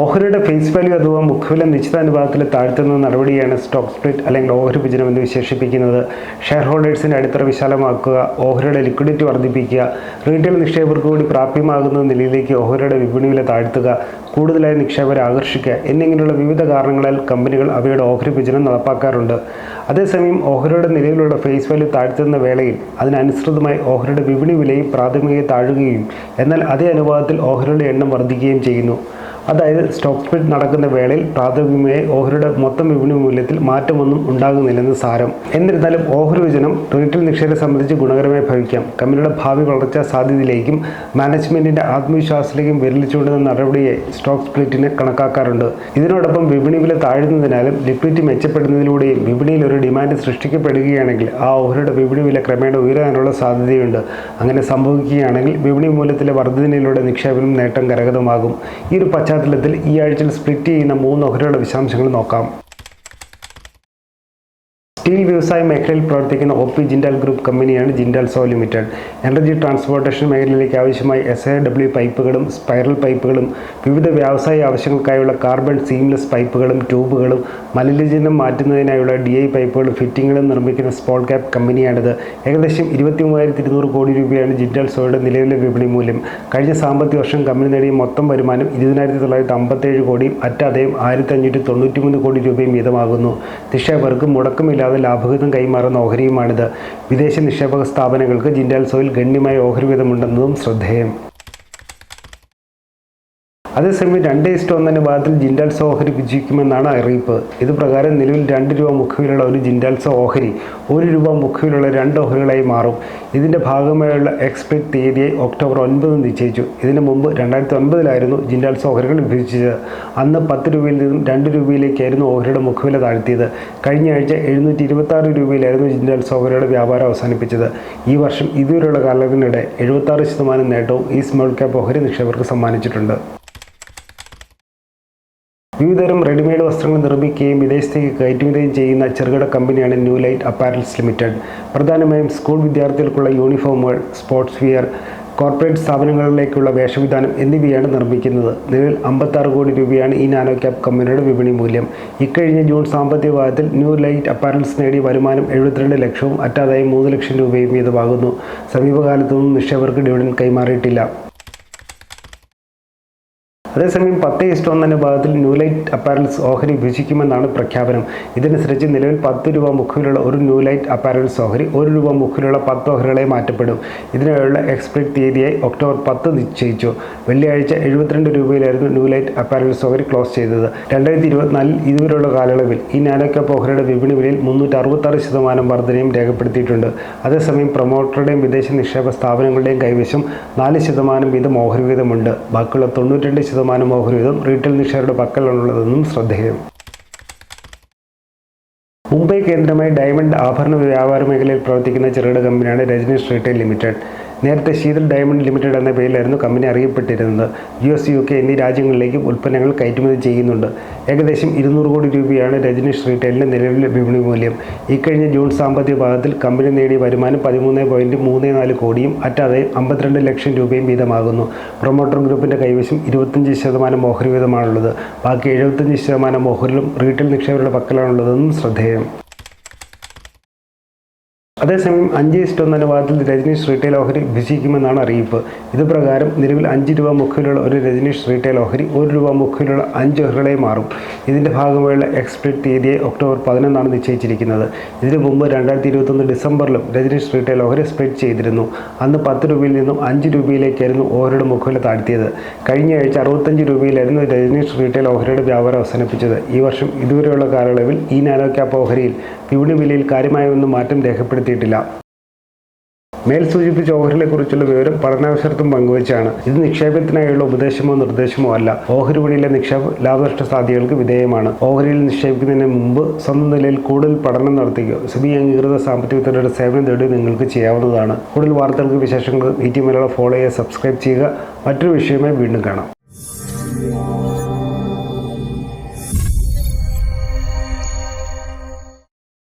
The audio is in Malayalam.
ഓഹരിയുടെ ഫേസ് വാല്യൂ അഥവാ മുഖവില നിശ്ചിത അനുപാതത്തിൽ താഴ്ത്തുന്ന നടപടിയാണ് സ്റ്റോക്ക് സ്പ്ലിറ്റ് അല്ലെങ്കിൽ ഓഹരി വിജനം എന്ന് വിശേഷിപ്പിക്കുന്നത്. ഷെയർ ഹോൾഡേഴ്സിന്റെ അടിത്തറ വിശാലമാക്കുക ഓഹരിയുടെ ലിക്വിഡിറ്റി വർദ്ധിപ്പിക്കുക റീറ്റെയിൽ നിക്ഷേപകർക്ക് കൂടി പ്രാപ്യമാകുന്ന നിലയിലേക്ക് ഓഹരിയുടെ വിപണി വില താഴ്ത്തുക കൂടുതലായി നിക്ഷേപകരെ ആകർഷിക്കുക എന്നിങ്ങനെയുള്ള വിവിധ കാരണങ്ങളാൽ കമ്പനികൾ അവയുടെ ഓഹരി വിജനം നടപ്പാക്കാറുണ്ട്. അതേസമയം ഓഹരിയുടെ നിലവിലുള്ള ഫേസ് വാല്യൂ താഴ്ത്തുന്ന വേളയിൽ അതിനനുസൃതമായി ഓഹരിയുടെ വിപണി വിലയും പ്രാഥമികമായി താഴുകയും എന്നാൽ അതേ അനുപാതത്തിൽ ഓഹരിയുടെ എണ്ണം വർദ്ധിക്കുകയും ചെയ്യുന്നു. അതായത് സ്റ്റോക്ക് സ്പ്ലിറ്റ് നടക്കുന്ന വേളയിൽ പ്രാഥമികമായി ഓഹരിയുടെ മൊത്തം വിപണി മൂല്യത്തിൽ മാറ്റമൊന്നും ഉണ്ടാകുന്നില്ലെന്ന് സാരം. എന്നിരുന്നാലും ഓഹരി വിജനം റീറ്റെയിൽ നിക്ഷേപത്തെ സംബന്ധിച്ച് ഗുണകരമായി ഭവിക്കാം. കമ്പനിയുടെ ഭാവി വളർച്ചാ സാധ്യതയിലേക്കും മാനേജ്മെന്റിന്റെ ആത്മവിശ്വാസത്തിലേക്കും വിരലിച്ചുകൊണ്ടുന്ന നടപടിയെ സ്റ്റോക്ക് സ്പ്ലിറ്റിനെ കണക്കാക്കാറുണ്ട്. ഇതിനോടൊപ്പം വിപണി വില താഴുന്നതിനാലും ലിക്വിഡിറ്റി മെച്ചപ്പെടുന്നതിലൂടെയും വിപണിയിൽ ഒരു ഡിമാൻഡ് സൃഷ്ടിക്കപ്പെടുകയാണെങ്കിൽ ആ ഓഹരിയുടെ വിപണി വില ക്രമേണ ഉയരാനുള്ള സാധ്യതയുണ്ട്. അങ്ങനെ സംഭവിക്കുകയാണെങ്കിൽ വിപണി മൂല്യത്തിലെ വർധനയിലൂടെ നിക്ഷേപനം നേട്ടം കരഗതമാകും. ഈ ഒരു പശ്ചാത്തലത്തിൽ ഈ ആഴ്ചയിൽ സ്പ്ലിറ്റ് ചെയ്യുന്ന മൂന്ന് ഓഹരിയുടെ വിശദാംശങ്ങൾ നോക്കാം. സ്റ്റീൽ വ്യവസായ മേഖലയിൽ പ്രവർത്തിക്കുന്ന ഒ പി ജിൻഡാൽ ഗ്രൂപ്പ് കമ്പനിയാണ് Jindal saw limited. Energy transportation മേഖലയിലേക്ക് ആവശ്യമായി എസ് എ ഡബ്ല്യു പൈപ്പുകളും സ്പൈറൽ പൈപ്പുകളും വിവിധ വ്യവസായ ആവശ്യങ്ങൾക്കായുള്ള കാർബൺ സീംലെസ് പൈപ്പുകളും ട്യൂബുകളും മലിനജലം മാറ്റുന്നതിനായുള്ള ഡി ഐ പൈപ്പുകളും ഫിറ്റിങ്ങുകളും നിർമ്മിക്കുന്ന സ്പോൾ ക്യാപ് കമ്പനിയാണിത്. ഏകദേശം ഇരുപത്തി മൂവായിരത്തി ഇരുന്നൂറ് കോടി രൂപയാണ് ജിൻഡാൽ സോയുടെ നിലവിലെ വിപണി മൂല്യം. കഴിഞ്ഞ സാമ്പത്തിക വർഷം കമ്പനി നേടിയ മൊത്തം വരുമാനം ഇരുപതിനായിരത്തി തൊള്ളായിരത്തി അമ്പത്തേഴ് കോടിയും അറ്റാതെയും ആയിരത്തി അഞ്ഞൂറ്റി തൊണ്ണൂറ്റി മൂന്ന് കോടി രൂപയും വീതമാകുന്നു. നിക്ഷേപകർക്ക് മുടക്കമില്ലാതെ ലാഭവിഹിതം കൈമാറുന്ന ഓഹരിയുമാണിത്. വിദേശ നിക്ഷേപക സ്ഥാപനങ്ങൾക്ക് ജിൻഡാൽ സോയിൽ ഗണ്യമായ ഓഹരി വീതമുണ്ടെന്നതും ശ്രദ്ധേയം. അതേസമയം രണ്ട് ഇഷ്ടം ഒന്നിന് ഭാഗത്തിൽ ജിൻഡാൽസോ ഓഹരി വിജയിക്കുമെന്നാണ് അറിയിപ്പ്. ഇത് പ്രകാരം നിലവിൽ രണ്ട് രൂപ മുഖവിലുള്ള ഒരു ജിൻഡാൽസോ ഓഹരി ഒരു രൂപ മുഖവിലുള്ള രണ്ട് ഓഹരികളായി മാറും. ഇതിന്റെ ഭാഗമായുള്ള എക്സ്പെക്ട് തീയതിയെ ഒക്ടോബർ ഒൻപത് നിശ്ചയിച്ചു. ഇതിന് മുമ്പ് രണ്ടായിരത്തി ഒൻപതിലായിരുന്നു ജിൻഡാൽസോ ഓഹരികൾ വിഭജിച്ചത്. അന്ന് പത്ത് രൂപയിൽ നിന്നും രണ്ട് രൂപയിലേക്കായിരുന്നു ഓഹരിയുടെ മുഖവില താഴ്ത്തിയത്. കഴിഞ്ഞ ആഴ്ച എഴുന്നൂറ്റി ഇരുപത്താറ് രൂപയിലായിരുന്നു ജിൻഡാൽസോ ഓഹരിയുടെ വ്യാപാരം അവസാനിപ്പിച്ചത്. ഈ വർഷം ഇതുവരെയുള്ള കാലത്തിനിടെ എഴുപത്താറ് ശതമാനം നേട്ടവും ഈ സ്മോൾ ക്യാപ്പ് ഓഹരി നിക്ഷേപകർക്ക് സമ്മാനിച്ചിട്ടുണ്ട്. വിവിധതരം റെഡിമെയ്ഡ് വസ്ത്രങ്ങൾ നിർമ്മിക്കുകയും വിദേശത്തേക്ക് കയറ്റുമതിയും ചെയ്യുന്ന ചെറുകിട കമ്പനിയാണ് ന്യൂ ലൈറ്റ് അപ്പാരൽസ് ലിമിറ്റഡ്. പ്രധാനമായും സ്കൂൾ വിദ്യാർത്ഥികൾക്കുള്ള യൂണിഫോമുകൾ സ്പോർട്സ് വിയർ കോർപ്പറേറ്റ് സ്ഥാപനങ്ങളിലേക്കുള്ള വേഷവിധാനം എന്നിവയാണ് നിർമ്മിക്കുന്നത്. നിലവിൽ അമ്പത്താറ് കോടി രൂപയാണ് ഈ നാനോ ക്യാബ് കമ്പനിയുടെ വിപണി മൂല്യം. ഇക്കഴിഞ്ഞ ജൂൺ സാമ്പത്തിക വിഭാഗത്തിൽ ന്യൂ ലൈറ്റ് അപ്പാരൽസ് നേടിയ വരുമാനം എഴുപത്തിരണ്ട് ലക്ഷവും അറ്റാതായി മൂന്ന് ലക്ഷം രൂപയും വീതമാകുന്നു. സമീപകാലത്തൊന്നും നിക്ഷേപകർക്ക് ഡിവിഡൻ കൈമാറിയിട്ടില്ല. അതേസമയം പത്ത് ഇഷ്ടം ഒന്നിന്റെ ഭാഗത്തിൽ ന്യൂലൈറ്റ് അപ്പാരൽസ് ഓഹരി വിഭജിക്കുമെന്നാണ് പ്രഖ്യാപനം. ഇതനുസരിച്ച് നിലവിൽ പത്ത് രൂപ മുഖവിലുള്ള ഒരു ന്യൂലൈറ്റ് അപ്പാരൽസ് ഓഹരി ഒരു രൂപ മുഖവിലുള്ള പത്ത് ഓഹരികളെ മാറ്റപ്പെടും. ഇതിനായുള്ള എക്സ്പെക്ട് തീയതിയായി ഒക്ടോബർ പത്ത് നിശ്ചയിച്ചു. വെള്ളിയാഴ്ച എഴുപത്തിരണ്ട് രൂപയിലായിരുന്നു ന്യൂലൈറ്റ് അപ്പാരൽസ് ഓഹരി ക്ലോസ് ചെയ്തത്. രണ്ടായിരത്തി ഇരുപത്തിനാലിൽ ഇതുവരെയുള്ള കാലയളവിൽ ഈ നാനോക്യാപ്പ് ഓഹരിയുടെ വിപണി വിലയിൽ മുന്നൂറ്റി അറുപത്താറ് ശതമാനം വർധനയും രേഖപ്പെടുത്തിയിട്ടുണ്ട്. അതേസമയം പ്രൊമോട്ടറുടെയും വിദേശ നിക്ഷേപ സ്ഥാപനങ്ങളുടെയും കൈവശം നാല് ശതമാനം വീതം ഓഹരി വീതമുണ്ട്. ബാക്കിയുള്ള തൊണ്ണൂറ്റിരണ്ട് ശതമാനം ഓഹരി വീതം റീറ്റെയിൽ നിക്ഷേപരുടെ പക്കലാണുള്ളതെന്നും ശ്രദ്ധേയം. മുംബൈ കേന്ദ്രമായി ഡയമണ്ട് ആഭരണ വ്യാപാര മേഖലയിൽ പ്രവർത്തിക്കുന്ന ചെറുകിട കമ്പനിയാണ് രജനീഷ് റീറ്റെയിൽ ലിമിറ്റഡ്. നേരത്തെ ശീതൽ ഡയമണ്ട് ലിമിറ്റഡ് എന്ന പേരിലായിരുന്നു കമ്പനി അറിയപ്പെട്ടിരുന്നത്. യു എസ് യു കെ എന്നീ രാജ്യങ്ങളിലേക്കും ഉൽപ്പന്നങ്ങൾ കയറ്റുമതി ചെയ്യുന്നുണ്ട്. ഏകദേശം ഇരുന്നൂറ് കോടി രൂപയാണ് രജനീഷ് റീറ്റെയിലിന്റെ നിലവിലെ വിപണി മൂല്യം. ഇക്കഴിഞ്ഞ ജൂൺ സാമ്പത്തിക ഭാഗത്തിൽ കമ്പനി നേടിയ വരുമാനം പതിമൂന്ന് പോയിന്റ് മൂന്ന് നാല് കോടിയും അറ്റാതെ അമ്പത്തിരണ്ട് ലക്ഷം രൂപയും വീതമാകുന്നു. പ്രൊമോട്ടർ ഗ്രൂപ്പിന്റെ കൈവശം ഇരുപത്തഞ്ച് ശതമാനം ഓഹരി വീതമാണുള്ളത്. ബാക്കി എഴുപത്തഞ്ച് ശതമാനം ഓഹരിലും റീറ്റെയിൽ നിക്ഷേപകരുടെ പക്കലാണുള്ളതെന്നും ശ്രദ്ധേയം. അതേസമയം അഞ്ച് ഇഷ്ടം എന്ന അനുപാതത്തിൽ രജനീഷ് റീറ്റെയിൽ ഓഹരി വിഭജിക്കുമെന്നാണ് അറിയിപ്പ്. ഇത് പ്രകാരം നിലവിൽ അഞ്ച് രൂപ മുഖ്യയിലുള്ള ഒരു രജനീഷ് റീറ്റെയിൽ ഓഹരി ഒരു രൂപ മുഖ്യയിലുള്ള അഞ്ച് ഓഹരികളായി മാറും. ഇതിന്റെ ഭാഗമായുള്ള എക്സ്പെക്ട് തീയതിയെ ഒക്ടോബർ പതിനൊന്നാണ് നിശ്ചയിച്ചിരിക്കുന്നത്. ഇതിനു മുമ്പ് രണ്ടായിരത്തി ഇരുപത്തൊന്ന് ഡിസംബറിലും രജനീഷ് റീറ്റെയിൽ ഓഹരി സ്പ്ലിറ്റ് ചെയ്തിരുന്നു. അന്ന് പത്ത് രൂപയിൽ നിന്നും അഞ്ച് രൂപയിലേക്കായിരുന്നു ഓഹരിയുടെ മുഖവില താഴ്ത്തിയത്. കഴിഞ്ഞ ആഴ്ച അറുപത്തഞ്ച് രൂപയിലായിരുന്നു രജനീഷ് റീറ്റെയിൽ ഓഹരിയുടെ വ്യാപാരം അവസാനിപ്പിച്ചത്. ഈ വർഷം ഇതുവരെയുള്ള കാലയളവിൽ ഈ നാനോ ക്യാപ്പ് ഓഹരിയിൽ വിപണി വിലയിൽ കാര്യമായ ഒന്നും മാറ്റം രേഖപ്പെടുത്തിയിട്ടില്ല മേൽ സൂചിപ്പിച്ച ഓഹരികളെക്കുറിച്ചുള്ള വിവരം പഠനാവസരത്തും പങ്കുവച്ചാണ്. ഇത് നിക്ഷേപത്തിനായുള്ള ഉപദേശമോ നിർദ്ദേശമോ അല്ല. ഓഹരി വഴിയിലെ നിക്ഷേപ ലാഭനഷ്ട സാധ്യതകൾക്ക് വിധേയമാണ്. ഓഹരിയിൽ നിക്ഷേപിക്കുന്നതിന് മുമ്പ് സ്വന്തം നിലയിൽ കൂടുതൽ പഠനം നടത്തുകയോ സുബി അംഗീകൃത സാമ്പത്തിക വിദഗ്ധരുടെ സേവനം തേടി നിങ്ങൾക്ക് ചെയ്യാവുന്നതാണ്. കൂടുതൽ വാർത്തകൾക്ക് വിശേഷങ്ങൾ ഈ ടി മലയാളം ഫോളോ ചെയ്യുക സബ്സ്ക്രൈബ് ചെയ്യുക. മറ്റൊരു വിഷയമായി വീണ്ടും കാണാം.